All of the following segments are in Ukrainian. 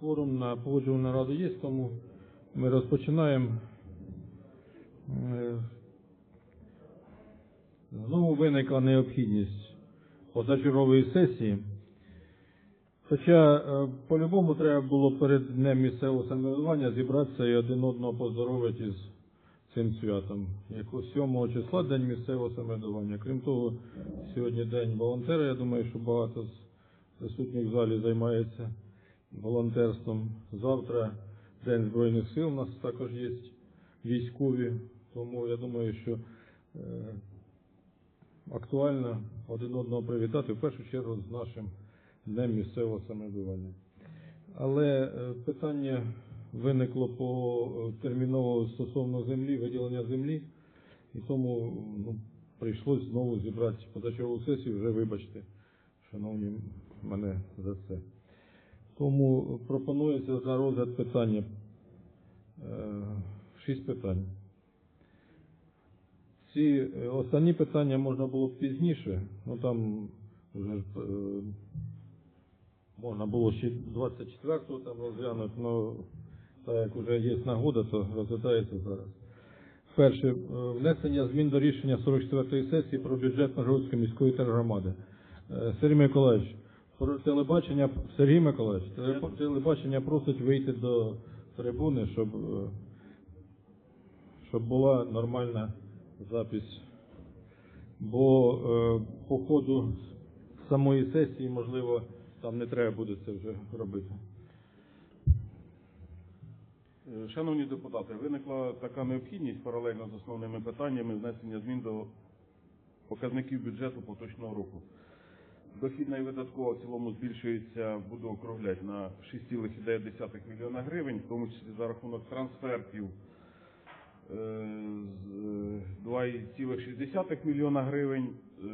Кворум на погоджувальну раду є, тому ми розпочинаємо. Е, Знову виникла необхідність позачергової сесії. Хоча е, по-любому треба було перед днем місцевого самоврядування зібратися і один одного поздоровити із цим святом. Як у 7 числа день місцевого самоврядування. Крім того, сьогодні день волонтера. Я думаю, що багато з присутніх в залі займається волонтерством. Завтра День Збройних сил. У нас також є військові. Тому я думаю, що е, актуально один одного привітати в першу чергу з нашим днем місцевого самоврядування. Але е, питання виникло по е, терміново стосовно землі, виділення землі, і тому ну, прийшлось знову зібрати позачергову сесію, вже вибачте, шановні мене за це. Тому пропонується на розгляд питання. Е, Шість питань. Ці е, останні питання можна було б пізніше, ну там вже е, можна було ще 24-го там розглянути, але так як вже є нагода, то розглядається зараз. Перше, внесення змін до рішення 44-ї сесії про бюджет Миргородської міської тергромади. Сергій Миколаївич, телебачення, Сергій Миколаївич, телебачення просить вийти до трибуни, щоб, е, щоб була нормальна запись. Бо е, по ходу самої сесії, можливо, там не треба буде це вже робити. Е, Шановні депутати, виникла така необхідність паралельно з основними питаннями внесення змін до показників бюджету поточного року. Дохідна і видаткова в цілому збільшується, буду округляти, на 6,9 мільйона гривень, в тому числі за рахунок трансфертів е, з, е, 2,6 мільйона гривень. Е,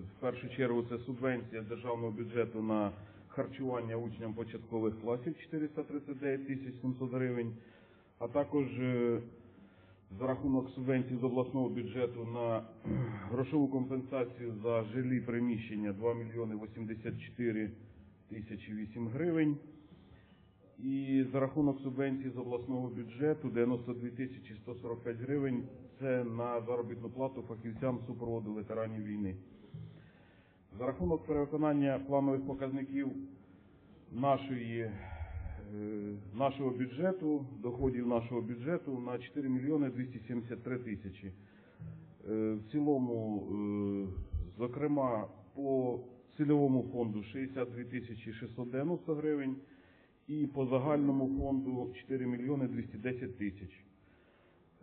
В першу чергу це субвенція державного бюджету на харчування учням початкових класів 439 тисяч 700 гривень, а також е, за рахунок субвенцій з обласного бюджету на грошову компенсацію за жилі приміщення 2 мільйони 84 тисячі 8 гривень. І за рахунок субвенцій з обласного бюджету 92 тисячі 145 гривень це на заробітну плату фахівцям супроводу ветеранів війни. За рахунок перевиконання планових показників нашої, нашого бюджету, доходів нашого бюджету на 4 мільйони 273 тисячі. Е, В цілому, е, зокрема, по цільовому фонду 62 тисячі 690 гривень і по загальному фонду 4 мільйони 210 тисяч.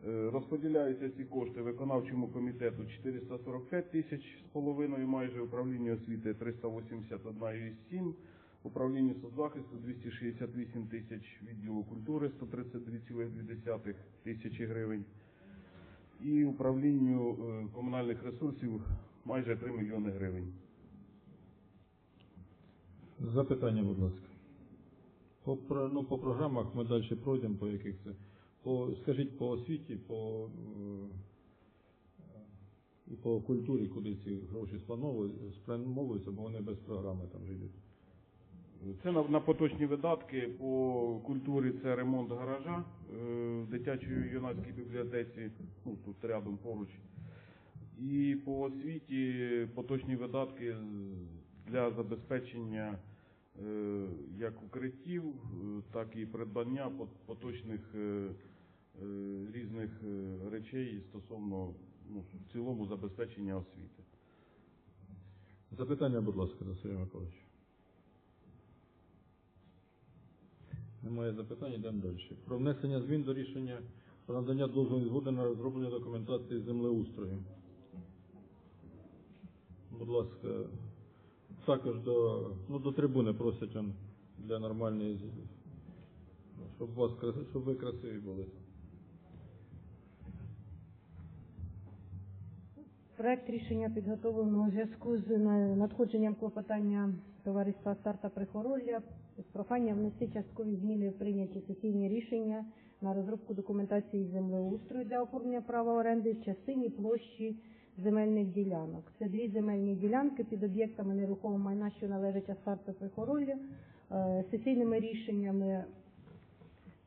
Е, Розподіляються ці кошти виконавчому комітету 445 тисяч з половиною, майже управлінню освіти 381,7, управлінню соцзахисту 268 тисяч, відділу культури 132,2 тисячі гривень і управлінню е, комунальних ресурсів майже 3 мільйони гривень. Запитання, будь ласка. По, ну, по програмах ми далі пройдемо, по яких це. По, скажіть по освіті, по, е, і по культурі, куди ці гроші сплановують- спрямовуються, бо вони без програми там йдуть. Це на, на поточні видатки по культурі це ремонт гаража е, в дитячій юнацькій бібліотеці, ну тут рядом поруч. І по освіті поточні видатки для забезпечення е, як укриттів, е, так і придбання поточних різних речей стосовно ну, в цілому забезпечення освіти. Запитання, будь ласка, до Сергія Немає запитань, йдемо далі. Про внесення змін до рішення про надання дозволу згоди на розроблення документації землеустрою. Будь ласка, також до, ну, до трибуни просять он для нормальної, щоб, вас, щоб ви красиві були. Проект рішення підготовлено у зв'язку з надходженням клопотання товариства Старта Прихоролля з проханням внести часткові зміни в прийняті сесійні рішення на розробку документації землеустрою для оформлення права оренди в частині площі земельних ділянок. Це дві земельні ділянки під об'єктами нерухомого майна, що належать Астарту Прихоролля Е, Сесійними рішеннями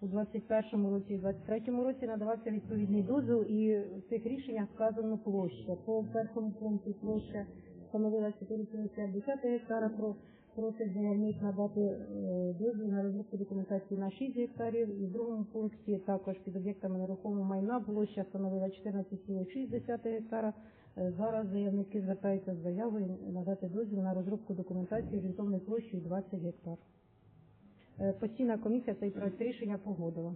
у 2021 році і 2023 році надавався відповідний дозвіл, і в цих рішеннях вказано площа. По першому пункту площа становила 450 гектара. Про просить заявник надати е, дозвіл на розробку документації на 6 гектарів. І в другому пункті також під об'єктами нерухомого майна площа становила 14,6 гектара. Е, Зараз заявники звертаються з заявою надати дозвіл на розробку документації орієнтовною площею 20 гектар. Е, Постійна комісія цей проект рішення погодила.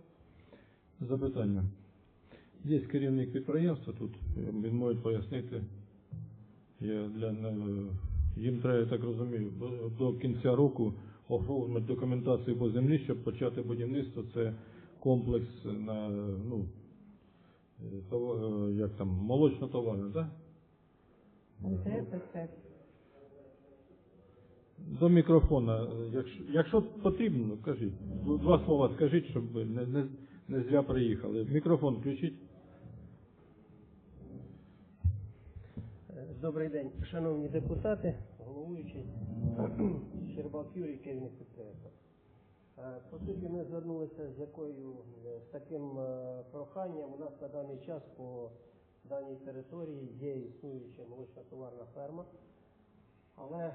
Запитання. Є керівник підприємства тут, він може пояснити. Я для, не- їм треба, я так розумію, до- кінця року оформити документацію по землі, щоб почати будівництво. Це комплекс на, ну, того- е, як там, молочно товарне, так? До мікрофона, якщо, якщо потрібно, кажіть. Два слова скажіть, щоб не, не, не зря приїхали. Мікрофон включіть. Добрий день, шановні депутати, головуючий, Щербак Юрій, керівник підприємства. Е, По суті, ми звернулися з якою е, з таким е, проханням. У нас на даний час по даній території є існуюча молочно-товарна ферма, але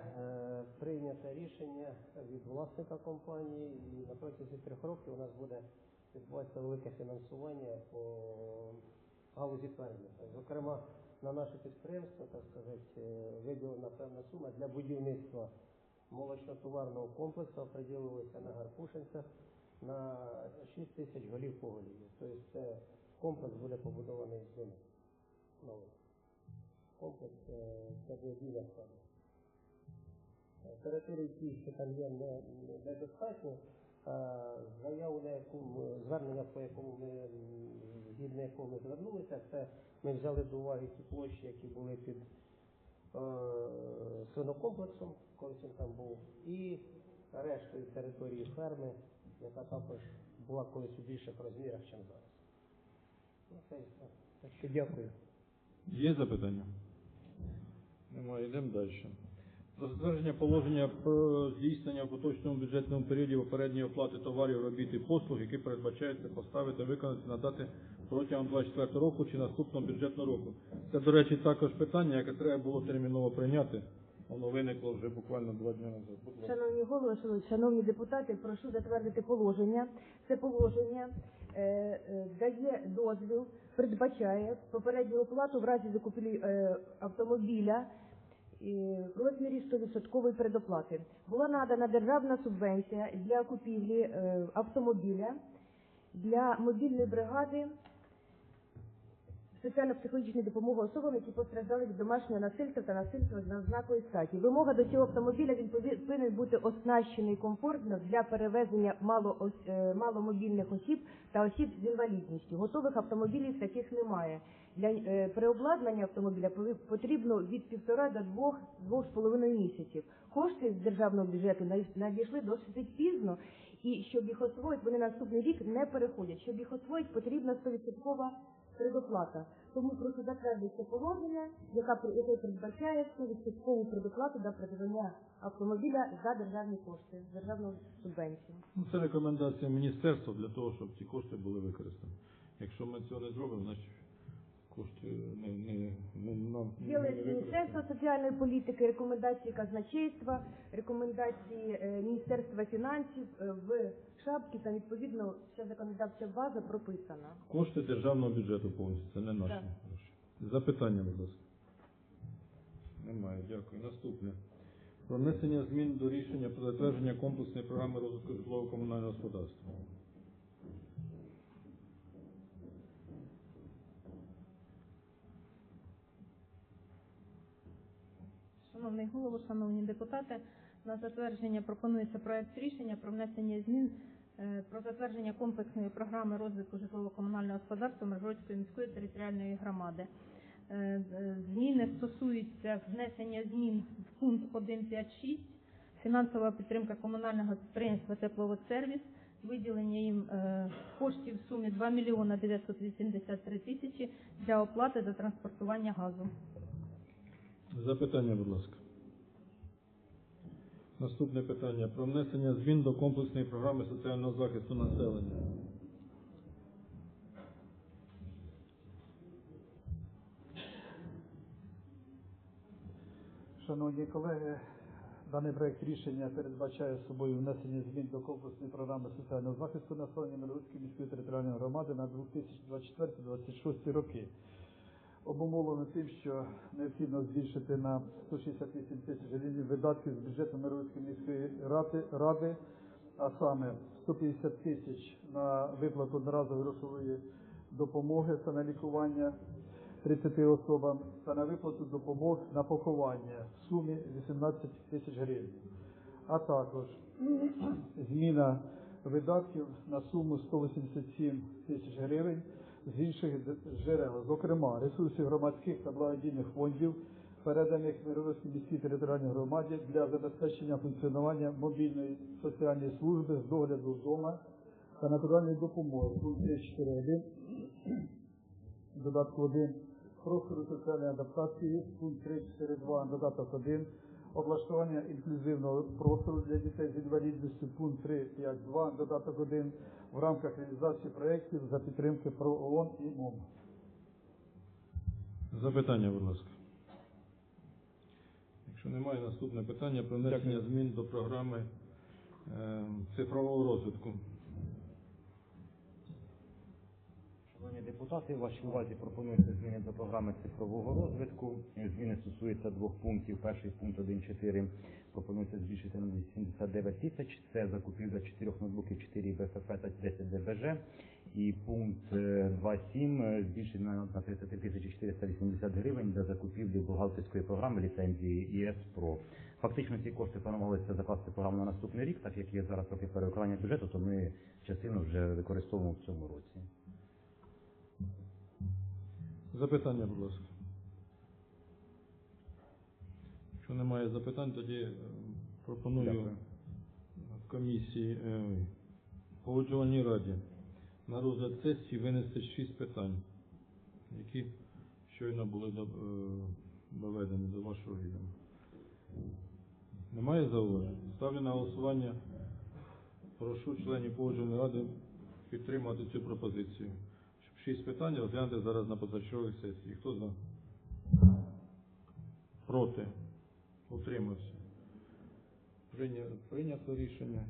прийнято рішення від власника компанії, і на протязі трьох років у нас буде відбуватися велике фінансування по галузі фермерства. Зокрема, на наше підприємство, так сказати, е, виділена певна сума для будівництва молочно-товарного комплексу, оприділилися на Гарпушинцях на 6 тисяч голів поголів'я. Тобто це комплекс буде побудований з землі. Комплекс е, це буде біля ферми. Е, Території ті, що там є, не, не- недостатньо. Заяву, на яку звернення, по якому ми згідно якого ми звернулися, це ми взяли до уваги ті площі, які були під е, свинокомплексом, колись він там був, і рештою території ферми, яка також була колись у більших розмірах, ніж зараз. Ну, це і все. Так що дякую. Є запитання? Немає, йдемо далі. Затвердження положення про здійснення в поточному бюджетному періоді попередньої оплати товарів, робіт і послуг, які передбачається поставити, виконати, надати протягом 24 року чи наступного бюджетного року. Це, до речі, також питання, яке треба було терміново прийняти. Воно виникло вже буквально два дні назад. Шановні голови, шановні- депутати, прошу затвердити положення. Це положення е, е, дає дозвіл, передбачає попередню оплату в разі закупівлі е, автомобіля в розмірі 100% передоплати. Була надана державна субвенція для купівлі е, автомобіля для мобільної бригади соціально-психологічної допомоги особам, які постраждали від домашнього насильства та насильства на знаковій статі. Вимога до цього автомобіля він повинен бути оснащений комфортно для перевезення е, маломобільних осіб та осіб з інвалідністю. Готових автомобілів таких немає. Для е, переобладнання автомобіля потрібно від півтора до двох двох з половиною місяців. Кошти з державного бюджету надійшли досить пізно, і щоб їх освоїти, вони наступний рік не переходять. Щоб їх освоїти, потрібна 100% предоплата. Тому прошу затвердити це положення, яка яке передбачає 100% предоплату до придбання автомобіля за державні кошти, з державної субвенції. Ну, це рекомендація міністерства для того, щоб ці кошти були використані. Якщо ми цього не зробимо, значить кошти не, не, не, нам не Ділить. Міністерство соціальної політики, рекомендації казначейства, рекомендації е, Міністерства фінансів е, в шапці, там відповідно вся законодавча база прописана. Кошти державного бюджету повністю, це не наші Так. гроші. Запитання, будь ласка. Немає, дякую. Наступне. Про внесення змін до рішення про затвердження комплексної програми розвитку житлово-комунального господарства. Шановний голово, шановні депутати, на затвердження пропонується проект рішення про внесення змін е, про затвердження комплексної програми розвитку житлово-комунального господарства Миргородської міської територіальної громади. Е, е, Зміни стосуються внесення змін в пункт 1.5.6 фінансова підтримка комунального підприємства Тепловодсервіс, виділення їм коштів в сумі 2 мільйона 983 тисячі для оплати за транспортування газу. Запитання, будь ласка. Наступне питання про внесення змін до комплексної програми соціального захисту населення. Шановні колеги, даний проект рішення передбачає собою внесення змін до комплексної програми соціального захисту населення Миргородської міської територіальної громади на 2024-2026 роки. Обумовлено тим, що необхідно збільшити на 168 тисяч гривень видатків з бюджету Миргородської міської ради, а саме 150 тисяч на виплату одноразової грошової допомоги та на лікування 30 особам та на виплату допомог на поховання в сумі 18 тисяч гривень. А також зміна видатків на суму 187 тисяч гривень з інших джерел, зокрема ресурсів громадських та благодійних фондів, переданих Миргородській міській територіальній громаді для забезпечення функціонування мобільної соціальної служби з догляду вдома та натуральної допомоги. Пункт 3.4.1 додатку 1, простору соціальної адаптації, пункт 3.4.2, додаток 1, облаштування інклюзивного простору для дітей з інвалідністю, пункт 3.5.2, додаток 1, в рамках реалізації проєктів за підтримки ПРО ООН і МОМ. Запитання, будь ласка. Якщо немає, наступне питання про внесення змін до програми е, цифрового розвитку. Шановні депутати, вашій увазі пропонуються зміни до програми цифрового розвитку. Зміни стосуються двох пунктів. Перший пункт 1.4 пропонується збільшити на 89 тисяч. Це закупівля 4 ноутбуків 4 БФП та 10 ДБЖ. І пункт е, 2.7 е, збільшити на на 33 тисячі 480 гривень для закупівлі бухгалтерської програми ліцензії ЄС ПРО. Фактично ці кошти планувалися закласти програму на наступний рік, так як є зараз роки перевиконання бюджету, то ми частину вже використовуємо в цьому році. Запитання, будь ласка. Якщо немає запитань, тоді е, пропоную Дякую. комісії е, погоджувальній раді на розгляд сесії винести шість питань, які щойно були е, доведені до вашого відома. Немає зауважень? Ставлю на голосування. Прошу членів погоджувальної ради підтримати цю пропозицію. Шість питань розглянути зараз на позачерговій сесії. Хто за? Проти? Утримався. Прийнято рішення.